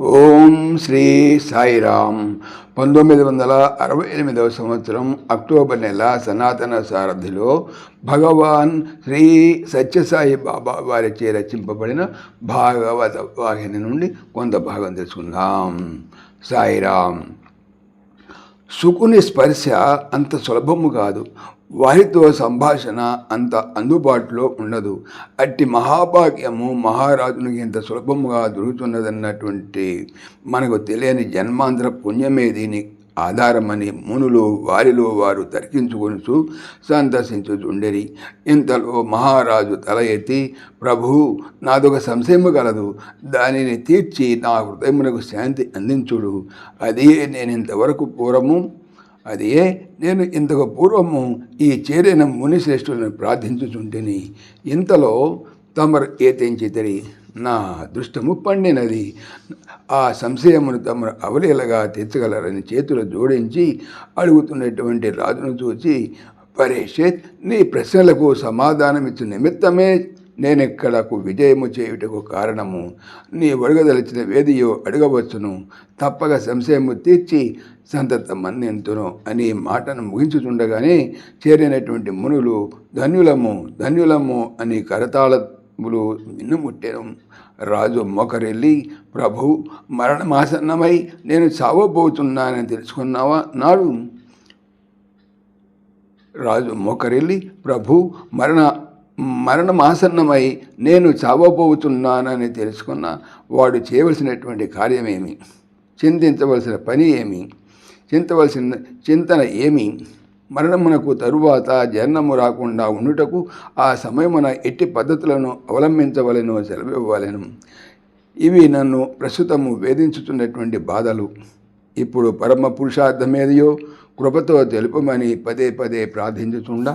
ఓం శ్రీ సాయిరామ్. పంతొమ్మిది వందల అరవై ఎనిమిదవ సంవత్సరం అక్టోబర్ నెల సనాతన సారథిలో భగవాన్ శ్రీ సత్యసాయి బాబా వారిచే రచింపబడిన భాగవత వాహిని నుండి కొంత భాగం తెలుసుకుందాం. సాయిరామ్. సుకుని స్పర్శ అంత సులభము కాదు. వారితో సంభాషణ అంత అందుబాటులో ఉండదు. అట్టి మహాభాగ్యము మహారాజునికి ఇంత సులభముగా దొరుకుతున్నదన్నటువంటి మనకు తెలియని జన్మాంతర పుణ్యమే దీని ఆధారమని మునులు వారిలో వారు తర్కించుకొనుచు సందర్శించుచుండెరి. ఇంతలో మహారాజు తల ఎత్తి ప్రభు నాదొక సంశయము కలదు దానిని తీర్చి నా హృదయమునకు శాంతి అందించుడు. అదే నేను ఇంతవరకు పూర్వము అదే నేను ఇంతకు పూర్వము ఈ చేరిన మునిశ్రేష్ఠులను ప్రార్థించుచుంటిని. ఇంతలో తమరు ఏతించితరి నా దృష్టము పండినది. ఆ సంశయమును తమ అవలీలగా తెచ్చగలరని చేతులు జోడించి అడుగుతున్నటువంటి రాజును చూచి పరేషత్ నీ ప్రశ్నలకు సమాధానమిచ్చు నిమిత్తమే నేనెక్కడకు విజయము చేయుటకు కారణము. నీ అడగదలిచిన వేదియో అడగవచ్చును. తప్పక సంశయము తీర్చి సంతత మన్నెంతును అని మాటను ముగించుచుండగానే చేరినటువంటి మునులు ధన్యులము ధన్యులము అని కరతాళములు మిన్నుముట్టెను రాజు మొకరెళ్ళి ప్రభు మరణమాసన్నమై నేను చావబోతున్నానని తెలుసుకున్నావా? నాడు రాజు మొకరెళ్ళి ప్రభు మరణ మరణమాసన్నమై నేను చావబోతున్నానని తెలుసుకున్న. వాడు చేయవలసినటువంటి కార్యమేమి? చింతించవలసిన పని ఏమి? చింతవలసిన చింతన ఏమి? మరణమునకు తరువాత జన్మము రాకుండా ఉండుటకు ఆ సమయమున ఎట్టి పద్ధతులను అవలంబించవలెనో సెలవివ్వవలను. ఇవి నన్ను ప్రస్తుతము వేధించుతున్నటువంటి బాధలు. ఇప్పుడు పరమ పురుషార్థమేదియో కృపతో తెలుపమని పదే పదే ప్రార్థించుతుండ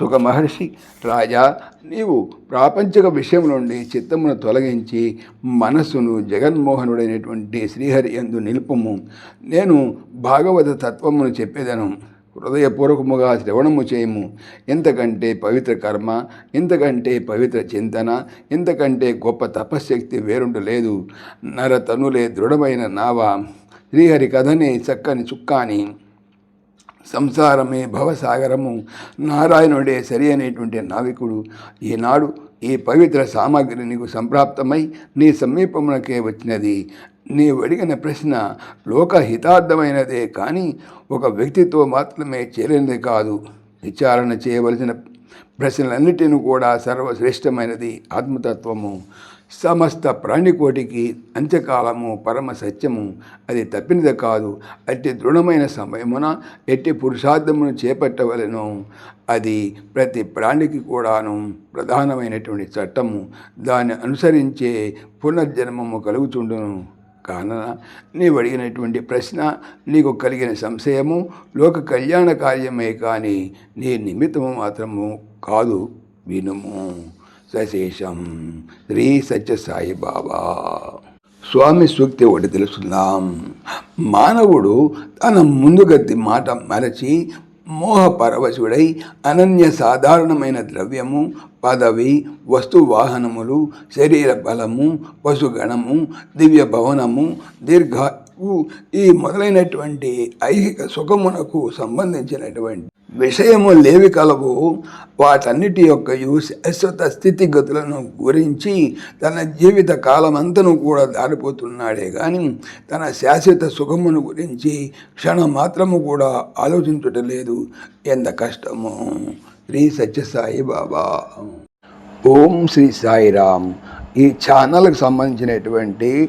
సుఖ మహర్షి రాజా నీవు ప్రాపంచిక విషయం నుండి చిత్తమును తొలగించి మనస్సును జగన్మోహనుడైనటువంటి శ్రీహరి ఎందు నిలుపము. నేను భాగవత తత్వమును చెప్పేదను. హృదయపూర్వకముగా శ్రవణము చేయము. ఎంతకంటే పవిత్ర కర్మ ఇంతకంటే పవిత్ర చింతన ఎంతకంటే గొప్ప తపశ్శక్తి వేరుండు లేదు. నరతనులే దృఢమైన నావ. శ్రీహరి కథనే చక్కని చుక్కాని సంసారమే భవసాగరము. నారాయణుడే సరి అనేటువంటి నావికుడు ఈనాడు ఈ పవిత్ర సామాగ్రి నీకు సంప్రాప్తమై నీ సమీపమునకే వచ్చినది. నీవు అడిగిన ప్రశ్న లోకహితార్థమైనదే కానీ ఒక వ్యక్తితో మాత్రమే చేరినది కాదు. విచారణ చేయవలసిన ప్రశ్నలన్నిటిని కూడా సర్వశ్రేష్టమైనది ఆత్మతత్వము. సమస్త ప్రాణికోటికి అంత్యకాలము పరమ సత్యము. అది తప్పినది కాదు. అట్టి దృఢమైన సమయమున ఎట్టి పురుషార్థమును చేపట్టవలను. అది ప్రతి ప్రాణికి కూడాను ప్రధానమైనటువంటి చట్టము. దాన్ని అనుసరించే పునర్జన్మము కలుగుతుండును కాన నీవు అడిగినటువంటి ప్రశ్న నీకు కలిగిన సంశయము లోక కళ్యాణ కార్యమే కానీ నీ నిమిత్తము మాత్రము కాదు వినుము. సశేషం శ్రీ సత్యసాయి బాబా. స్వామి సూక్తి ఒకటి తెలుసుకుందాం. మానవుడు తన ముందుగతి మాట మరచి మోహపరవశుడై అనన్య సాధారణమైన ద్రవ్యము పదవి వస్తు వాహనములు శరీర బలము పశుగణము దివ్య భవనము దీర్ఘ ఈ మొదలైనటువంటి ఐహిక సుఖమునకు సంబంధించినటువంటి విషయము లేవి కలవు. వాటన్నిటి యొక్క శాశ్వత స్థితిగతులను గురించి తన జీవిత కాలమంతను కూడా దారిపోతున్నాడే. కానీ తన శాశ్వత సుఖమును గురించి క్షణం మాత్రము కూడా ఆలోచించటం లేదు. ఎంత కష్టము! శ్రీ సత్యసాయి బాబా. ఓం శ్రీ సాయిరామ్. ఈ ఛానల్కి సంబంధించినటువంటి